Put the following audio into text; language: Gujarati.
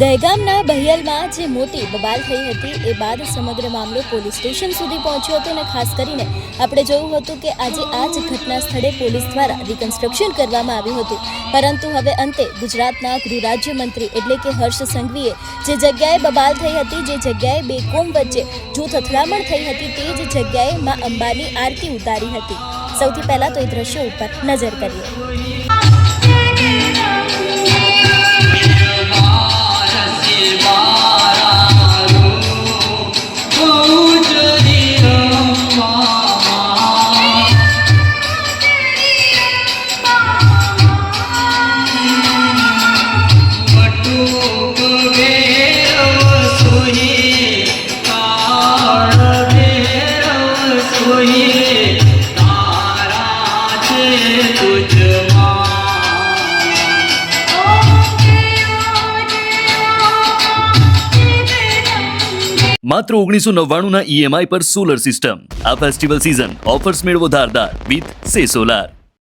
દહેગામના બહિયલમાં જે મોટી બબાલ થઈ હતી, એ બાદ સમગ્ર મામલો પોલીસ સ્ટેશન સુધી પહોંચ્યો હતો અને ખાસ કરીને આપણે જોયું હતું કે આજે આ જ ઘટના સ્થળે પોલીસ દ્વારા રિકન્સ્ટ્રક્શન કરવામાં આવ્યું હતું. પરંતુ હવે અંતે ગુજરાતના ગૃહ રાજ્યમંત્રી એટલે કે હર્ષ સંઘવીએ જે જગ્યાએ બબાલ થઈ હતી, જે જગ્યાએ બે કોમ વચ્ચે જૂથ અથડામણ થઈ હતી, તે જ જગ્યાએ મા અંબાની આરતી ઉતારી હતી. સૌથી પહેલાં તો એ દ્રશ્યો ઉપર નજર કરીએ. માત્ર ઓગણીસો નવ્વાણુંના ઈએમઆઈ પર સોલર સિસ્ટમ આ ફેસ્ટિવલ સિઝન ઓફર્સ મેળવો ધારદાર, વિથ સે સોલાર.